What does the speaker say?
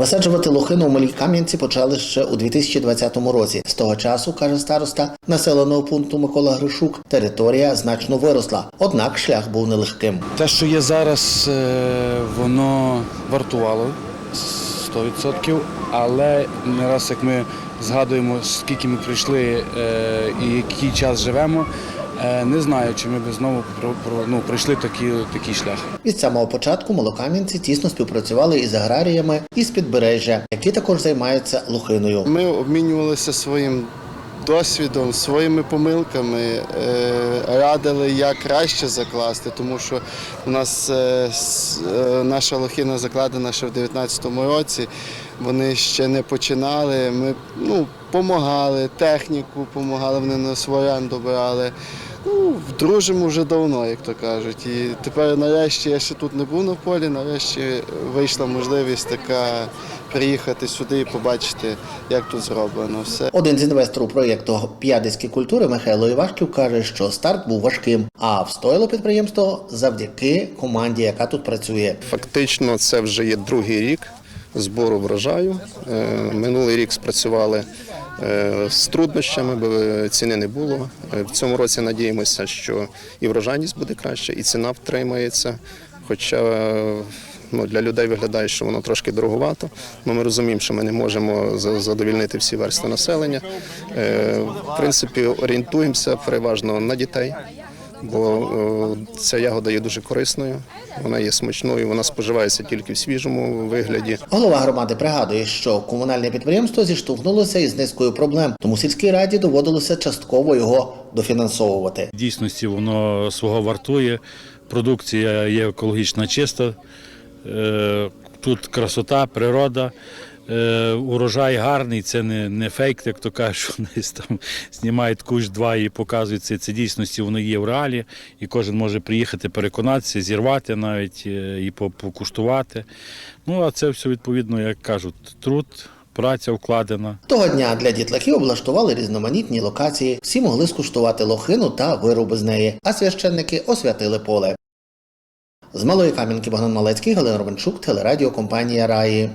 Висаджувати лохину у Малій Кам'янці почали ще у 2020 році. З того часу, каже староста населеного пункту Микола Гришук, територія значно виросла. Однак шлях був нелегким. Те, що є зараз, е, воно вартувало 100%, але не раз як ми згадуємо, скільки ми прийшли е, і який час живемо, не знаю, чи ми б знову ну, пройшли такий, такий шлях. Від самого початку малокам'янці тісно співпрацювали із аграріями із підбережжя, які також займаються лохиною. Ми обмінювалися своїм досвідом, своїми помилками, е, радили, як краще закласти, тому що у нас е, е, наша лохина закладена ще в 2019 році. Вони ще не починали. Ми ну, допомагали, техніку допомагали, вони нас в оренду брали. Ну, дружимо вже давно, як то кажуть. І тепер нарешті я ще тут не був на полі, нарешті вийшла можливість така приїхати сюди і побачити, як тут зроблено все. Один з інвесторів проєкту «П'ядицькі культури Михайло Івашків каже, що старт був важким, а встояло підприємство завдяки команді, яка тут працює. Фактично, це вже є другий рік збору врожаю. Е, Минулий рік спрацювали е, з труднощами, бо ціни не було. Е, В цьому році надіємося, що і врожайність буде краще, і ціна втримається. Хоча ну, для людей виглядає, що воно трошки дороговато. але ми розуміємо, що ми не можемо за- задовільнити всі версти населення. В принципі, орієнтуємося переважно на дітей бо е, ця ягода є дуже корисною, вона є смачною, вона споживається тільки в свіжому вигляді. Голова громади пригадує, що комунальне підприємство зіштовхнулося із низкою проблем, тому сільській раді доводилося частково його дофінансовувати. В дійсності воно свого вартує. Продукція є екологічно чиста. Е, Тут красота, природа. Е, Урожай гарний, це не, не фейк, як то кажуть, що десь там знімають кущ два і показують це. Це дійсності воно є в реалі, і кожен може приїхати, переконатися, зірвати навіть е, і покуштувати. Ну а це все відповідно, як кажуть, труд, праця вкладена. Того дня для дітлахів облаштували різноманітні локації. Всі могли скуштувати лохину та вироби з неї, а священники освятили поле. З Малої Кам'янки Богдан Малецький, Галина Ровенчук, телерадіокомпанія Раї.